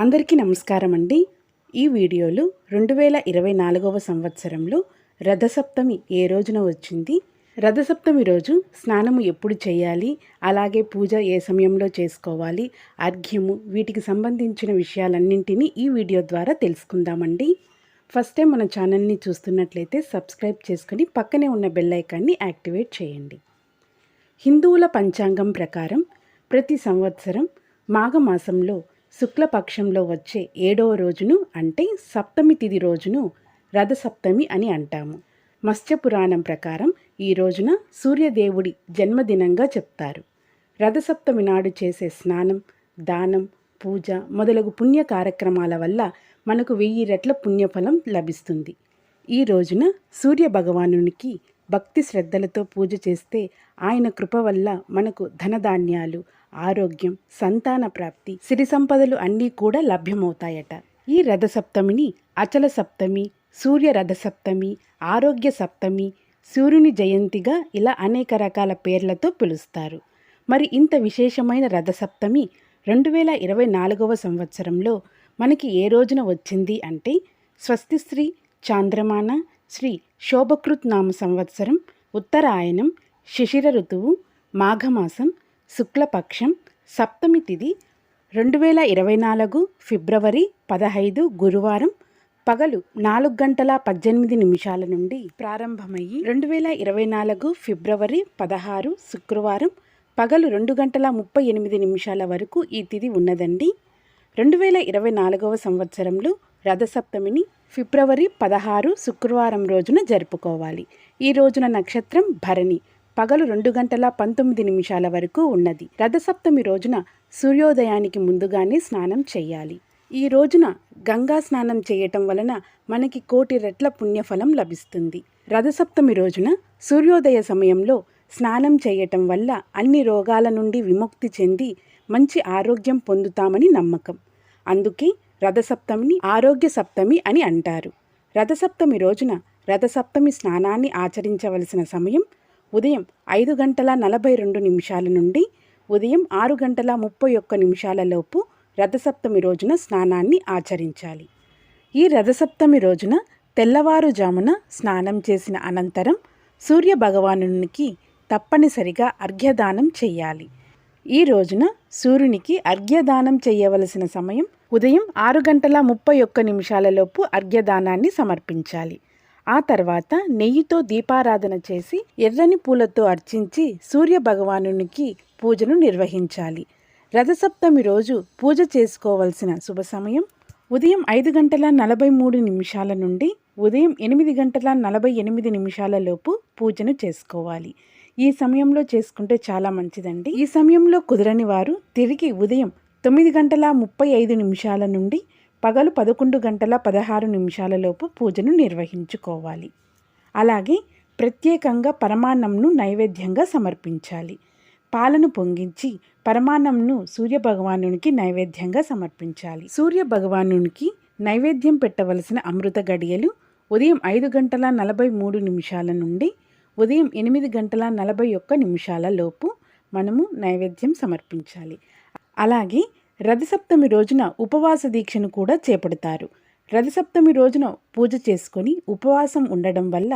అందరికీ నమస్కారం అండి. ఈ వీడియోలో రెండు వేల ఇరవై నాలుగవ సంవత్సరంలో రథసప్తమి ఏ రోజున వచ్చింది? రథసప్తమి రోజు స్నానము ఎప్పుడు చేయాలి? అలాగే పూజ ఏ సమయంలో చేసుకోవాలి? అర్ఘ్యము వీటికి సంబంధించిన విషయాలన్నింటినీ ఈ వీడియో ద్వారా తెలుసుకుందామండి. ఫస్ట్ టైం మన ఛానల్ని చూస్తున్నట్లయితే సబ్స్క్రైబ్ చేసుకుని పక్కనే ఉన్న బెల్ ఐకాన్ని యాక్టివేట్ చేయండి. హిందువుల పంచాంగం ప్రకారం ప్రతి సంవత్సరం మాఘమాసంలో శుక్లపక్షంలో వచ్చే ఏడవ రోజును అంటే సప్తమి తిథి రోజును రథసప్తమి అని అంటాము. మత్స్య పురాణం ప్రకారం ఈ రోజున సూర్యదేవుడి జన్మదినంగా చెప్తారు. రథసప్తమి నాడు చేసే స్నానం దానం పూజ మొదలగు పుణ్య కార్యక్రమాల వల్ల మనకు వెయ్యి రెట్ల పుణ్యఫలం లభిస్తుంది. ఈ రోజున సూర్య భగవానునికి భక్తి శ్రద్ధలతో పూజ చేస్తే ఆయన కృప వల్ల మనకు ధనధాన్యాలు ఆరోగ్యం సంతాన ప్రాప్తి సిరి సంపదలు అన్నీ కూడా లభ్యమవుతాయట. ఈ రథసప్తమిని అచల సప్తమి సూర్య రథసప్తమి ఆరోగ్య సప్తమి సూర్యుని జయంతిగా ఇలా అనేక రకాల పేర్లతో పిలుస్తారు. మరి ఇంత విశేషమైన రథసప్తమి రెండు వేల ఇరవై నాలుగవ సంవత్సరంలో మనకి ఏ రోజున వచ్చింది అంటే స్వస్తిశ్రీ చాంద్రమాన శ్రీ శోభకృత్ నామ సంవత్సరం ఉత్తరాయణం శిశిర ఋతువు మాఘమాసం శుక్లపక్షం సప్తమి తిథి రెండు వేల ఇరవై నాలుగు ఫిబ్రవరి పదహైదు గురువారం పగలు నాలుగు గంటల పద్దెనిమిది నిమిషాల నుండి ప్రారంభమయ్యి రెండు వేల ఇరవై నాలుగు ఫిబ్రవరి పదహారు శుక్రవారం పగలు రెండు గంటల ముప్పై ఎనిమిది నిమిషాల వరకు ఈ తిథి ఉన్నదండి. రెండు వేల ఇరవై నాలుగవ సంవత్సరంలో రథసప్తమిని ఫిబ్రవరి పదహారు శుక్రవారం రోజున జరుపుకోవాలి. ఈ రోజున నక్షత్రం భరణి. పగలు రెండు గంటల పంతొమ్మిది నిమిషాల వరకు ఉన్నది. రథసప్తమి రోజున సూర్యోదయానికి ముందుగానే స్నానం చేయాలి. ఈ రోజున గంగా స్నానం చేయటం వలన మనకి కోటి రెట్ల పుణ్యఫలం లభిస్తుంది. రథసప్తమి రోజున సూర్యోదయ సమయంలో స్నానం చేయటం వల్ల అన్ని రోగాల నుండి విముక్తి చెంది మంచి ఆరోగ్యం పొందుతామని నమ్మకం. అందుకే రథసప్తమిని ఆరోగ్య సప్తమి అని అంటారు. రథసప్తమి రోజున రథసప్తమి స్నానాన్ని ఆచరించవలసిన సమయం ఉదయం ఐదు గంటల నలభై రెండు నిమిషాల నుండి ఉదయం ఆరు గంటల ముప్పై ఒక్క నిమిషాలలోపు రథసప్తమి రోజున స్నానాన్ని ఆచరించాలి. ఈ రథసప్తమి రోజున తెల్లవారుజామున స్నానం చేసిన అనంతరం సూర్య భగవానునికి తప్పనిసరిగా అర్ఘ్యదానం చేయాలి. ఈ రోజున సూర్యునికి అర్ఘ్యదానం చేయవలసిన సమయం ఉదయం ఆరు గంటల ముప్పై ఒక్క నిమిషాలలోపు అర్ఘ్యదానాన్ని సమర్పించాలి. ఆ తర్వాత నెయ్యితో దీపారాధన చేసి ఎర్రని పూలతో అర్చించి సూర్య భగవానునికి పూజను నిర్వహించాలి. రథసప్తమి రోజు పూజ చేసుకోవలసిన శుభ సమయం ఉదయం ఐదు గంటల నలభై మూడు నిమిషాల నుండి ఉదయం ఎనిమిది గంటల నలభై ఎనిమిది నిమిషాలలోపు పూజను చేసుకోవాలి. ఈ సమయంలో చేసుకుంటే చాలా మంచిదండి. ఈ సమయంలో కుదరని వారు తిరిగి ఉదయం తొమ్మిది గంటల ముప్పై ఐదు నిమిషాల నుండి పగలు పదకొండు గంటల పదహారు నిమిషాలలోపు పూజను నిర్వహించుకోవాలి. అలాగే ప్రత్యేకంగా పరమాన్నంను నైవేద్యంగా సమర్పించాలి. పాలను పొంగించి పరమాన్నంను సూర్యభగవానునికి నైవేద్యంగా సమర్పించాలి. సూర్య భగవానునికి నైవేద్యం పెట్టవలసిన అమృత గడియలు ఉదయం ఐదు గంటల నలభై మూడు నిమిషాల నుండి ఉదయం ఎనిమిది గంటల నలభై ఒక్క నిమిషాల లోపు మనము నైవేద్యం సమర్పించాలి. అలాగే రథసప్తమి రోజున ఉపవాస దీక్షను కూడా చేపడతారు. రథసప్తమి రోజున పూజ చేసుకొని ఉపవాసం ఉండడం వల్ల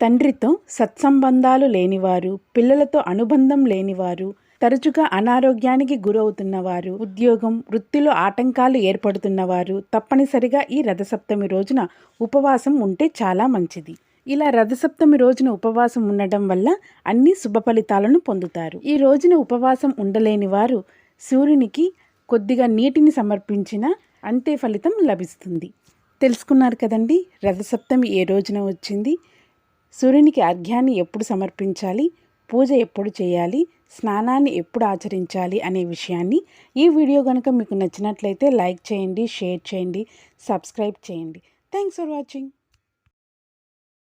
తండ్రితో సత్సంబంధాలు లేనివారు పిల్లలతో అనుబంధం లేనివారు తరచుగా అనారోగ్యానికి గురవుతున్నవారు ఉద్యోగం వృత్తిలో ఆటంకాలు ఏర్పడుతున్నవారు తప్పనిసరిగా ఈ రథసప్తమి రోజున ఉపవాసం ఉంటే చాలా మంచిది. ఇలా రథసప్తమి రోజున ఉపవాసం ఉండడం వల్ల అన్ని శుభ ఫలితాలను పొందుతారు. ఈ రోజున ఉపవాసం ఉండలేని వారు సూర్యునికి కొద్దిగా నీటిని సమర్పించిన అంతే ఫలితం లభిస్తుంది. తెలుసుకున్నారు కదండి రథసప్తమి ఏ రోజున వచ్చింది? సూర్యునికి అర్ఘ్యాన్ని ఎప్పుడు సమర్పించాలి? పూజ ఎప్పుడు చేయాలి? స్నానాన్ని ఎప్పుడు ఆచరించాలి అనే విషయాన్ని ఈ వీడియో కనుక మీకు నచ్చినట్లయితే లైక్ చేయండి షేర్ చేయండి సబ్స్క్రైబ్ చేయండి. Thanks for watching.